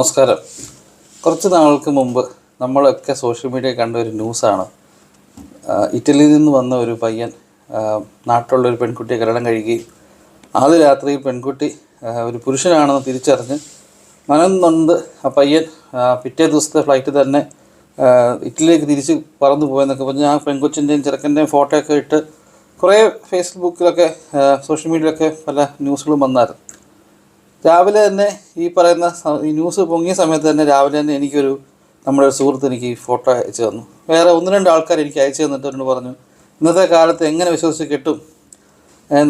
നമസ്കാരം. കുറച്ച് നാൾക്ക് മുമ്പ് നമ്മളൊക്കെ സോഷ്യൽ മീഡിയ കണ്ട ഒരു ന്യൂസാണ് ഇറ്റലിയിൽ നിന്ന് വന്ന ഒരു പയ്യൻ നാട്ടിലുള്ള ഒരു പെൺകുട്ടിയെ കല്യാണം കഴിക്കുകയും ആദ്യ രാത്രി പെൺകുട്ടി ഒരു പുരുഷനാണെന്ന് തിരിച്ചറിഞ്ഞ് മനം നൊന്ത് ആ പയ്യൻ പിറ്റേ ദിവസത്തെ ഫ്ലൈറ്റ് തന്നെ ഇറ്റലിയിലേക്ക് തിരിച്ച് പറന്നു പോയെന്നൊക്കെ പറഞ്ഞ് ആ പെൺകൊച്ചിന്റെയും ചെറുക്കന്റെയും ഫോട്ടോയൊക്കെ ഇട്ട് കുറേ ഫേസ്ബുക്കിലൊക്കെ സോഷ്യൽ മീഡിയയിലൊക്കെ പല ന്യൂസുകളും വന്നായിരുന്നു. രാവിലെ തന്നെ ഈ പറയുന്ന ഈ ന്യൂസ് പൊങ്ങിയ സമയത്ത് തന്നെ രാവിലെ തന്നെ എനിക്കൊരു നമ്മുടെ ഒരു സുഹൃത്ത് എനിക്ക് ഈ ഫോട്ടോ അയച്ചു തന്നു. വേറെ ഒന്ന് രണ്ട് ആൾക്കാർ എനിക്ക് അയച്ചു തന്നിട്ട് എന്നോട് പറഞ്ഞു ഇന്നത്തെ കാലത്ത് എങ്ങനെ വിശ്വസിച്ച് കിട്ടും?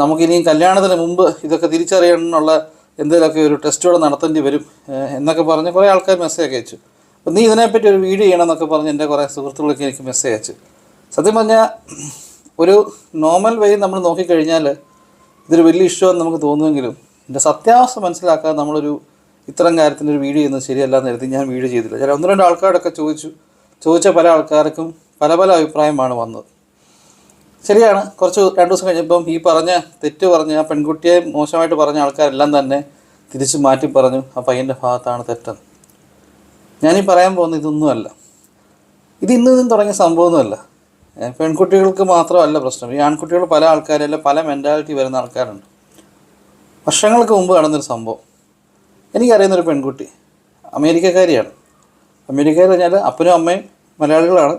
നമുക്കിനിയും കല്യാണത്തിന് മുമ്പ് ഇതൊക്കെ തിരിച്ചറിയണമെന്നുള്ള എന്തെങ്കിലുമൊക്കെ ഒരു ടെസ്റ്റോടെ നടത്തേണ്ടി വരും എന്നൊക്കെ പറഞ്ഞ് കുറേ ആൾക്കാർ മെസ്സേജ് ഒക്കെ അയച്ചു. അപ്പം നീ ഇതിനെപ്പറ്റി ഒരു വീഡിയോ ചെയ്യണം എന്നൊക്കെ പറഞ്ഞ് എന്റെ കുറേ സുഹൃത്തുക്കളൊക്കെ എനിക്ക് മെസ്സേജ് അയച്ചു. സത്യം പറഞ്ഞാൽ ഒരു നോർമൽ വഴി നമ്മൾ നോക്കിക്കഴിഞ്ഞാൽ ഇതൊരു വലിയ ഇഷ്യൂ ആണെന്ന് നമുക്ക് തോന്നുമെങ്കിലും ഇതിന്റെ സത്യാവസ്ഥ മനസ്സിലാക്കാൻ നമ്മളൊരു ഇത്തരം കാര്യത്തിന്റെ ഒരു വീഡിയോ ചെയ്യുന്നത് ശരിയല്ല എന്ന് കരുതി ഞാൻ വീഡിയോ ചെയ്തില്ല. ചില ഒന്ന് രണ്ട് ആൾക്കാരൊക്കെ ചോദിച്ചു. ചോദിച്ച പല ആൾക്കാർക്കും പല പല അഭിപ്രായമാണ് വന്നത്. ശരിയാണ്. കുറച്ച് രണ്ട് ദിവസം കഴിഞ്ഞപ്പം ഈ പറഞ്ഞ തെറ്റ് പറഞ്ഞ ആ പെൺകുട്ടിയെ മോശമായിട്ട് പറഞ്ഞ ആൾക്കാരെല്ലാം തന്നെ തിരിച്ച് മാറ്റി പറഞ്ഞു ആ പയ്യന്റെ ഭാഗത്താണ് തെറ്റെന്ന്. ഞാനീ പറയാൻ പോകുന്ന ഇതൊന്നുമല്ല. ഇത് ഇന്ന് നിന്നും തുടങ്ങിയ സംഭവമൊന്നുമല്ല. പെൺകുട്ടികൾക്ക് മാത്രമല്ല പ്രശ്നം. ഈ ആൺകുട്ടികൾ പല ആൾക്കാരല്ല പല മെന്റാലിറ്റി വരുന്ന ആൾക്കാരുണ്ട്. വർഷങ്ങൾക്ക് മുമ്പ് നടന്നൊരു സംഭവം. എനിക്കറിയുന്നൊരു പെൺകുട്ടി. അമേരിക്കക്കാരിയാണ്. അമേരിക്കയിൽ കഴിഞ്ഞാൽ അപ്പനും അമ്മയും മലയാളികളാണ്.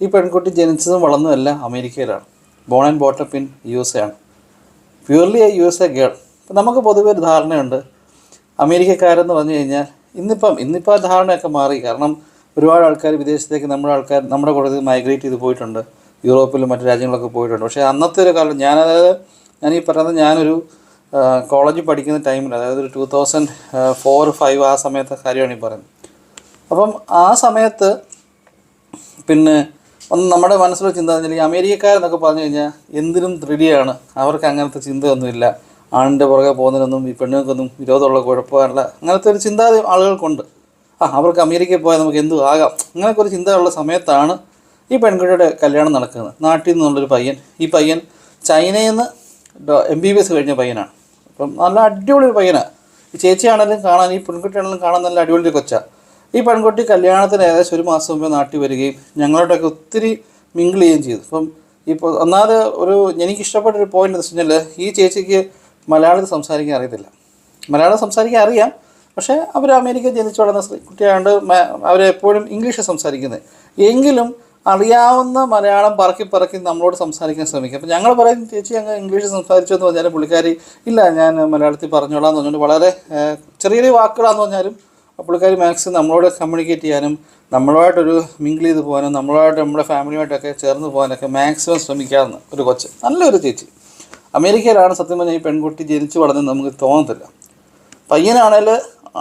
ഈ പെൺകുട്ടി ജനിച്ചതും വളർന്നതും എല്ലാം അമേരിക്കയിലാണ്. Born and brought up in U S A ആണ്. Purely a U S A girl അപ്പം നമുക്ക് പൊതുവെ ഒരു ധാരണയുണ്ട്. അമേരിക്കക്കാരെന്ന് പറഞ്ഞു കഴിഞ്ഞാൽ ഇന്നിപ്പം ഇന്നിപ്പോൾ ആ ധാരണയൊക്കെ മാറി. കാരണം ഒരുപാട് ആൾക്കാർ വിദേശത്തേക്ക് നമ്മുടെ ആൾക്കാർ നമ്മുടെ കൂടെ മൈഗ്രേറ്റ് ചെയ്ത് പോയിട്ടുണ്ട്. യൂറോപ്പിലും മറ്റു രാജ്യങ്ങളൊക്കെ പോയിട്ടുണ്ട്. പക്ഷേ അന്നത്തെ ഒരു കാലം ഞാൻ അതായത് ഞാൻ ഈ പറയുന്നത് ഞാനൊരു കോളേജിൽ പഠിക്കുന്ന ടൈമിൽ അതായത് ഒരു ടൂ തൗസൻഡ് ഫോർ ഫൈവ് ആ സമയത്തെ കാര്യമാണ് ഈ പറയുന്നത്. അപ്പം ആ സമയത്ത് പിന്നെ ഒന്ന് നമ്മുടെ മനസ്സിലൊരു ചിന്ത ഈ അമേരിക്കക്കാരെന്നൊക്കെ പറഞ്ഞു കഴിഞ്ഞാൽ എന്തിനും റെഡിയാണ് അവർക്ക് അങ്ങനത്തെ ചിന്തയൊന്നുമില്ല. ആണിന്റെ പുറകെ പോകുന്നതിനൊന്നും ഈ പെണ്ണുങ്ങൾക്കൊന്നും വിരോധമുള്ള കുഴപ്പമില്ല. അങ്ങനത്തെ ഒരു ചിന്താ ആളുകൾക്കുണ്ട്. ആ അവർക്ക് അമേരിക്കയിൽ പോയാൽ നമുക്ക് എന്തും ആകാം. അങ്ങനെയൊക്കെ ഒരു ചിന്തയുള്ള സമയത്താണ് ഈ പെൺകുട്ടിയുടെ കല്യാണം നടക്കുന്നത്. നാട്ടിൽ നിന്നുള്ളൊരു പയ്യൻ. ഈ പയ്യൻ ചൈനയിൽ നിന്ന് എം ബി ബി എസ് കഴിഞ്ഞ പയ്യനാണ്. അപ്പം നല്ല അടിപൊളി ഒരു പയ്യനാണ് ഈ ചേച്ചിയാണെങ്കിലും കാണാൻ ഈ പെൺകുട്ടിയാണെങ്കിലും കാണാൻ നല്ല അടിപൊളി ഒരു ഈ പെൺകുട്ടി കല്യാണത്തിന് ഏകദേശം ഒരു മാസം മുമ്പേ നാട്ടിൽ വരികയും ഞങ്ങളോടൊക്കെ ഒത്തിരി മിങ്കിൾ ചെയ്യുകയും ചെയ്തു. അപ്പം ഇപ്പോൾ ഒന്നാമത് ഒരു എനിക്കിഷ്ടപ്പെട്ട ഒരു പോയിന്റ് എന്ന് വെച്ച് ഈ ചേച്ചിക്ക് മലയാളത്തിൽ സംസാരിക്കാൻ അറിയത്തില്ല. മലയാളം സംസാരിക്കാൻ അറിയാം. പക്ഷേ അവർ അമേരിക്ക ജനിച്ചു വളർന്ന കുട്ടിയായതുകൊണ്ട് അവരെപ്പോഴും ഇംഗ്ലീഷ് സംസാരിക്കുന്നത് എങ്കിലും അറിയാവുന്ന മലയാളം പറക്കി പറക്കി നമ്മളോട് സംസാരിക്കാൻ ശ്രമിക്കും. അപ്പം ഞങ്ങൾ പറയും ചേച്ചി അങ്ങ് ഇംഗ്ലീഷ് സംസാരിച്ചു എന്ന് പറഞ്ഞാലും പുള്ളിക്കാരി ഇല്ല ഞാൻ മലയാളത്തിൽ പറഞ്ഞോളാം എന്ന് പറഞ്ഞുകൊണ്ട് വളരെ ചെറിയ ചെറിയ വാക്കുകളാന്ന് പറഞ്ഞാലും പുള്ളിക്കാരി മാക്സിമം നമ്മളോട് കമ്മ്യൂണിക്കേറ്റ് ചെയ്യാനും നമ്മളുമായിട്ടൊരു മിങ്കിൾ ചെയ്ത് പോകാനും നമ്മളുമായിട്ട് നമ്മുടെ ഫാമിലിയുമായിട്ടൊക്കെ ചേർന്ന് പോകാനൊക്കെ മാക്സിമം ശ്രമിക്കാമെന്ന് ഒരു കൊച്ച് നല്ലൊരു ചേച്ചി. അമേരിക്കയിലാണ് സത്യം പറഞ്ഞാൽ ഈ പെൺകുട്ടി ജനിച്ചു വളർന്നത് നമുക്ക് തോന്നത്തില്ല. പയ്യനാണെങ്കിൽ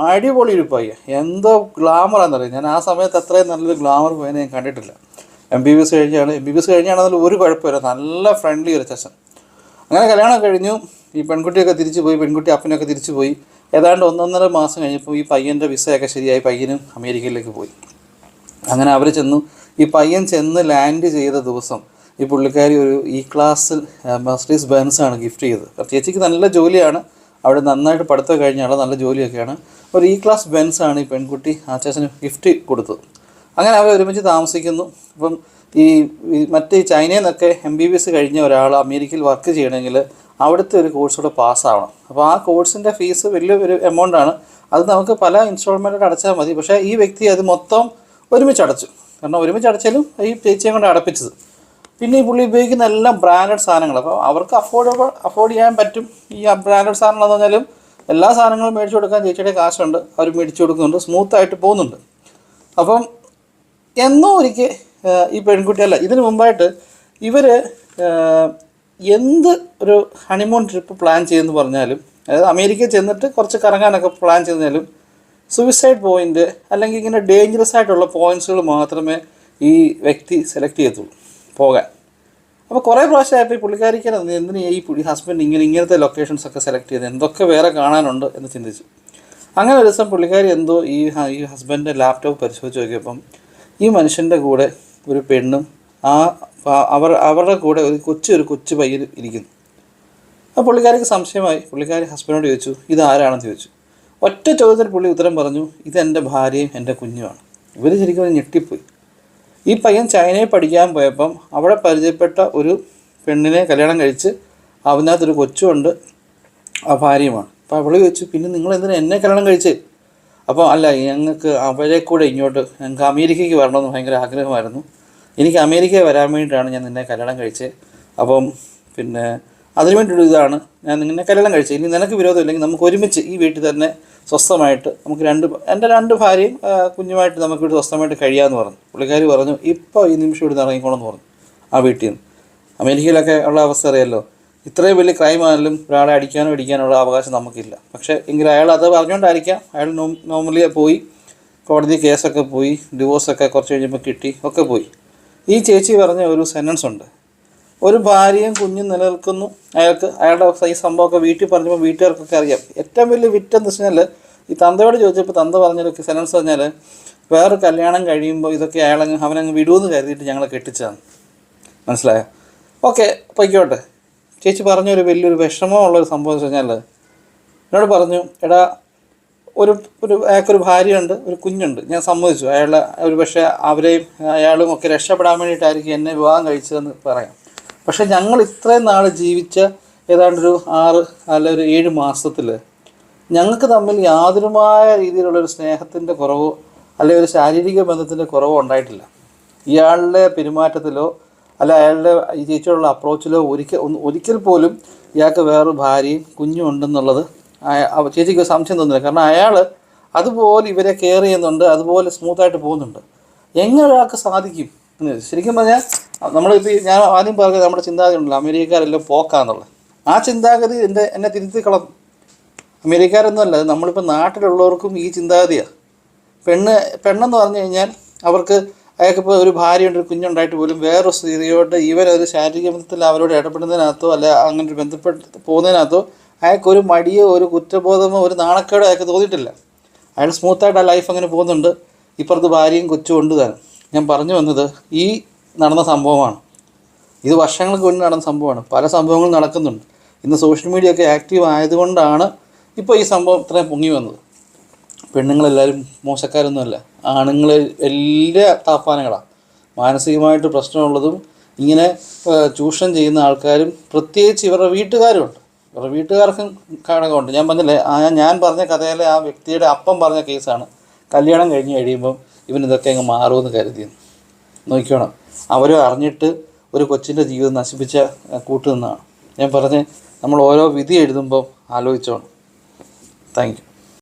അടിപൊളി ഒരു പയ്യൻ. എന്തോ ഗ്ലാമറാണെന്നറിയാം ഞാൻ ആ സമയത്ത് അത്രയും നല്ലൊരു ഗ്ലാമർ പയ്യനെ ഞാൻ കണ്ടിട്ടില്ല. എം ബി ബി എസ് കഴിഞ്ഞാണ്. എം ബി ബി എസ് കഴിഞ്ഞാണെന്നതിൽ ഒരു കുഴപ്പമില്ല. നല്ല ഫ്രണ്ട്ലി ഒരു ചച്ചൻ അങ്ങനെ കല്യാണം കഴിഞ്ഞു. ഈ പെൺകുട്ടിയൊക്കെ തിരിച്ചു പോയി. പെൺകുട്ടി അപ്പനൊക്കെ തിരിച്ചു പോയി. ഏതാണ്ട് ഒന്നൊന്നര മാസം കഴിഞ്ഞപ്പോൾ ഈ പയ്യന്റെ വിസയൊക്കെ ശരിയായി. പയ്യനും അമേരിക്കയിലേക്ക് പോയി. അങ്ങനെ അവർ ചെന്നു. ഈ പയ്യൻ ചെന്ന് ലാൻഡ് ചെയ്ത ദിവസം ഈ പുള്ളിക്കാരി ഒരു ഇ ക്ലാസ് മസ്റ്റീസ് ബെൻസ് ആണ് ഗിഫ്റ്റ് ചെയ്തത്. പ്രത്യേകിച്ച് നല്ല ജോലിയാണ്. അവിടെ നന്നായിട്ട് പഠിത്തം കഴിഞ്ഞ ആൾ നല്ല ജോലിയൊക്കെയാണ്. ഒരു ഇ ക്ലാസ് ബെൻസാണ് ഈ പെൺകുട്ടി ആ ചേച്ചന് ഗിഫ്റ്റ് കൊടുത്തത്. അങ്ങനെ അവർ ഒരുമിച്ച് താമസിക്കുന്നു. അപ്പം ഈ മറ്റ് ചൈനയിൽ നിന്നൊക്കെ എം ബി ബി എസ് കഴിഞ്ഞ ഒരാൾ അമേരിക്കയിൽ വർക്ക് ചെയ്യണമെങ്കിൽ അവിടുത്തെ ഒരു കോഴ്സ് കോഴ്സൂടെ പാസ്സാവണം അപ്പോൾ ആ കോഴ്സിന്റെ ഫീസ് വലിയ ഒരു എമൗണ്ടാണ് അത് നമുക്ക് പല ഇൻസ്റ്റാൾമെന്റായിട്ട് അടച്ചാൽ മതി. പക്ഷേ ഈ വ്യക്തി അത് മൊത്തം ഒരുമിച്ച് അടച്ചു. കാരണം ഒരുമിച്ച് അടച്ചാലും ഈ ചേച്ചിയെ കൊണ്ട് അടപ്പിച്ചത്. പിന്നെ ഈ പുള്ളി ഉപയോഗിക്കുന്ന എല്ലാം ബ്രാൻഡഡ് സാധനങ്ങൾ. അപ്പോൾ അവർക്ക് അഫോർഡബിൾ അഫോർഡ് ചെയ്യാൻ പറ്റും. ഈ ബ്രാൻഡഡ് സാധനങ്ങൾ എന്ന് പറഞ്ഞാലും എല്ലാ സാധനങ്ങളും മേടിച്ചു കൊടുക്കാൻ ചേച്ചിയുടെ കാശുണ്ട്. അവർ മേടിച്ചു കൊടുക്കുന്നുണ്ട്. സ്മൂത്തായിട്ട് പോകുന്നുണ്ട്. അപ്പം എന്നോ ഒരിക്കൽ ഈ പെൺകുട്ടിയല്ല ഇതിനു മുമ്പായിട്ട് ഇവർ എന്ത് ഒരു ഹണിമൂൺ ട്രിപ്പ് പ്ലാൻ ചെയ്യുമെന്ന് പറഞ്ഞാലും അതായത് അമേരിക്കയിൽ ചെന്നിട്ട് കുറച്ച് കറങ്ങാനൊക്കെ പ്ലാൻ ചെയ്താലും സൂയിസൈഡ് പോയിന്റ് അല്ലെങ്കിൽ ഇങ്ങനെ ഡേഞ്ചറസ് ആയിട്ടുള്ള പോയിന്റ്സുകൾ മാത്രമേ ഈ വ്യക്തി സെലക്ട് ചെയ്യത്തുള്ളൂ പോകാൻ. അപ്പോൾ കുറേ പ്രാവശ്യമായപ്പോൾ ഈ പുള്ളിക്കാരിക്കാൻ എന്തിനാ ഈ പുള്ളി ഹസ്ബൻഡ് ഇങ്ങനെ ഇങ്ങനത്തെ ലൊക്കേഷൻസ് ഒക്കെ സെലക്ട് ചെയ്ത് എന്തൊക്കെ വേറെ കാണാനുണ്ട് എന്ന് ചിന്തിച്ചു. അങ്ങനെ ഒരു ദിവസം പുള്ളിക്കാരി എന്തോ ഈ ഈ ഹസ്ബൻഡിന്റെ ലാപ്ടോപ്പ് പരിശോധിച്ച് നോക്കിയപ്പം ഈ മനുഷ്യന്റെ കൂടെ ഒരു പെണ്ണും ആ അവർ അവരുടെ കൂടെ ഒരു കൊച്ചു ഒരു കൊച്ചു പയ്യൻ ഇരിക്കുന്നു. ആ പുള്ളിക്കാരിക്ക് സംശയമായി. പുള്ളിക്കാരി ഹസ്ബൻഡോട് ചോദിച്ചു ഇത് ആരാണെന്ന് ചോദിച്ചു. ഒറ്റ ചോദ്യത്തിൽ പുള്ളി ഉത്തരം പറഞ്ഞു ഇത് എന്റെ ഭാര്യയും എന്റെ കുഞ്ഞുമാണ്. ഇവർ ശരിക്കും ഞെട്ടിപ്പോയി. ഈ പയ്യൻ ചൈനയിൽ പഠിക്കാൻ പോയപ്പം അവിടെ പരിചയപ്പെട്ട ഒരു പെണ്ണിനെ കല്യാണം കഴിച്ച് അവനകത്തൊരു കൊച്ചുണ്ട് ആ ഭാര്യയുമാണ്. അപ്പോൾ അവൾ ചോദിച്ചു പിന്നെ നിങ്ങൾ എന്തിനാ എന്നെ കല്യാണം കഴിച്ച്? അപ്പോൾ അല്ല ഞങ്ങൾക്ക് അവരെ കൂടെ ഇങ്ങോട്ട് ഞങ്ങൾക്ക് അമേരിക്കയ്ക്ക് വരണമെന്ന് ഭയങ്കര ആഗ്രഹമായിരുന്നു. എനിക്ക് അമേരിക്കയിൽ വരാൻ വേണ്ടിയിട്ടാണ് ഞാൻ നിന്നെ കല്യാണം കഴിച്ചത് അപ്പം പിന്നെ അതിനു വേണ്ടിയുള്ള ഇതാണ് ഞാൻ നിന്നെ കല്യാണം കഴിച്ചത് ഇനി നിനക്ക് വിരോധമില്ലെങ്കിൽ നമുക്ക് ഒരുമിച്ച് ഈ വീട്ടിൽ തന്നെ സ്വസ്ഥമായിട്ട് നമുക്ക് രണ്ട് എന്റെ രണ്ട് ഭാര്യയും കുഞ്ഞുമായിട്ട് നമുക്ക് ഇവിടെ സ്വസ്ഥമായിട്ട് കഴിയാമെന്ന് പറഞ്ഞു. പുള്ളിക്കാരി പറഞ്ഞു ഇപ്പോൾ ഈ നിമിഷം ഇവിടെ നിന്ന് ഇറങ്ങിക്കോളെന്ന് പറഞ്ഞു ആ വീട്ടിൽ നിന്ന്. അമേരിക്കയിലൊക്കെ ഉള്ള അവസ്ഥ അറിയാമല്ലോ ഇത്രയും വലിയ ക്രൈം ആണെങ്കിലും ഒരാളെ അടിക്കാനോ ഇടിക്കാനുള്ള അവകാശം നമുക്കില്ല. പക്ഷേ എങ്കിൽ അയാൾ അത് പറഞ്ഞുകൊണ്ടായിരിക്കാം. അയാൾ നോർമലി പോയി. കോടതി കേസൊക്കെ പോയി. ഡിവോഴ്സൊക്കെ കുറച്ച് കഴിഞ്ഞപ്പോൾ കിട്ടി. ഒക്കെ പോയി. ഈ ചേച്ചി പറഞ്ഞ ഒരു സെന്റൻസ് ഉണ്ട്. ഒരു ഭാര്യയും കുഞ്ഞും നിലനിൽക്കുന്നു. അയാൾക്ക് അയാളുടെ ഈ സംഭവമൊക്കെ വീട്ടിൽ പറഞ്ഞപ്പോൾ വീട്ടുകാർക്കൊക്കെ അറിയാം. ഏറ്റവും വലിയ വിറ്റെന്ന് വെച്ച് കഴിഞ്ഞാൽ ഈ തന്തയോട് ചോദിച്ചപ്പോൾ തന്ത പറഞ്ഞൊരു സെന്റൻസ് പറഞ്ഞാൽ വേറെ കല്യാണം കഴിയുമ്പോൾ ഇതൊക്കെ അയാളങ്ങ് അവനങ്ങ് വിടുമെന്ന് കരുതിയിട്ട് ഞങ്ങളെ കെട്ടിച്ചതാണ്. മനസ്സിലായോ? ഓക്കെ പൊയ്ക്കോട്ടെ. ചേച്ചി പറഞ്ഞൊരു വലിയൊരു വിഷമമുള്ളൊരു സംഭവം എന്ന് വെച്ച് കഴിഞ്ഞാൽ എന്നോട് പറഞ്ഞു എടാ ഒരു ഒരു അയാൾക്കൊരു ഭാര്യയുണ്ട് ഒരു കുഞ്ഞുണ്ട്. ഞാൻ സമ്മതിച്ചു. അയാളെ ഒരു പക്ഷേ അവരെയും അയാളും ഒക്കെ രക്ഷപ്പെടാൻ വേണ്ടിയിട്ടായിരിക്കും എന്നെ വിവാഹം കഴിച്ചതെന്ന് പറയാം. പക്ഷേ ഞങ്ങൾ ഇത്രയും നാൾ ജീവിച്ച ഏതാണ്ടൊരു ആറ് അല്ല ഒരു ഏഴ് മാസത്തിൽ ഞങ്ങൾക്ക് തമ്മിൽ യാതൊരുമായ രീതിയിലുള്ളൊരു സ്നേഹത്തിന്റെ കുറവോ അല്ലെങ്കിൽ ഒരു ശാരീരിക ബന്ധത്തിന്റെ കുറവോ ഉണ്ടായിട്ടില്ല. ഇയാളുടെ പെരുമാറ്റത്തിലോ അല്ല അയാളുടെ ഈ ചേച്ചിയോടുള്ള അപ്രോച്ചിലോ ഒരിക്കൽ ഒരിക്കൽ പോലും ഇയാൾക്ക് വേറൊരു ഭാര്യയും കുഞ്ഞും ഉണ്ടെന്നുള്ളത് ചേച്ചിക്ക് സംശയം തോന്നുന്നില്ല കാരണം അയാൾ അതുപോലെ ഇവരെ കെയർ ചെയ്യുന്നുണ്ട് അതുപോലെ സ്മൂത്തായിട്ട് പോകുന്നുണ്ട്. എങ്ങനെ ഒരാൾക്ക് സാധിക്കും ശരിക്കും പറഞ്ഞാൽ നമ്മളിപ്പോൾ ഞാൻ ആദ്യം പറഞ്ഞത് നമ്മുടെ ചിന്താഗതി ഉണ്ടല്ലോ അമേരിക്കക്കാരെല്ലാം പോക്കാന്നുള്ളത്. ആ ചിന്താഗതി എന്റെ എന്നെ തിരുത്തി കളഞ്ഞു അമേരിക്കക്കാരൊന്നുമല്ല നമ്മളിപ്പോൾ നാട്ടിലുള്ളവർക്കും ഈ ചിന്താഗതിയാണ് പെണ്ണ് പെണ്ണെന്ന് പറഞ്ഞു കഴിഞ്ഞാൽ അവർക്ക് അയാൾക്കിപ്പോൾ ഒരു ഭാര്യയുണ്ട് ഒരു കുഞ്ഞുണ്ടായിട്ട് പോലും വേറൊരു സ്ത്രീയോട് ഇവൻ ഒരു ശാരീരിക ബന്ധത്തിൽ അവരോട് ഇടപെടുന്നതിനകത്തോ അല്ല അങ്ങനെ ഒരു ബന്ധപ്പെട്ട് പോകുന്നതിനകത്തോ അയാൾക്കൊരു മടിയോ ഒരു കുറ്റബോധമോ ഒരു നാണക്കേടോ അയാൾക്ക് തോന്നിയിട്ടില്ല. അയാൾ സ്മൂത്തായിട്ട് ആ ലൈഫ് അങ്ങനെ പോകുന്നുണ്ട്. ഇപ്പുറത്ത് ഭാര്യയും കൊച്ചും ഉണ്ട് താൻ. ഞാൻ പറഞ്ഞു വന്നത് ഈ നടന്ന സംഭവമാണ്. ഇത് വർഷങ്ങൾക്ക് മുന്നേ നടന്ന സംഭവമാണ്. പല സംഭവങ്ങളും നടക്കുന്നുണ്ട്. ഇന്ന് സോഷ്യൽ മീഡിയ ഒക്കെ ആക്റ്റീവ് ആയതുകൊണ്ടാണ് ഇപ്പോൾ ഈ സംഭവം ഇത്രയും പൊങ്ങി വന്നത്. പെണ്ണുങ്ങളെല്ലാവരും മോശക്കാരൊന്നുമല്ല. ആണുങ്ങൾ എല്ലാ താപ്പാനങ്ങളാണ് മാനസികമായിട്ട് പ്രശ്നമുള്ളതും ഇങ്ങനെ ചൂഷണം ചെയ്യുന്ന ആൾക്കാരും പ്രത്യേകിച്ച് ഇവരുടെ വീട്ടുകാരുമുണ്ട് ഇവരുടെ വീട്ടുകാർക്കും കാണകമുണ്ട് ഞാൻ പറഞ്ഞില്ലേ ആ ഞാൻ പറഞ്ഞ കഥയിലെ ആ വ്യക്തിയുടെ അപ്പം പറഞ്ഞ കേസാണ്. കല്യാണം കഴിഞ്ഞ് കഴിയുമ്പം ഇവൻ ഇതൊക്കെ അങ്ങ് മാറുമെന്ന് കരുതിയെന്ന് നോക്കിക്കോണം. അവരും അറിഞ്ഞിട്ട് ഒരു കൊച്ചിന്റെ ജീവിതം നശിപ്പിച്ച കൂട്ടുനിന്നാണ് ഞാൻ പറഞ്ഞ് നമ്മൾ ഓരോ വിധി എഴുതുമ്പോൾ ആലോചിച്ചോണം. Thank you.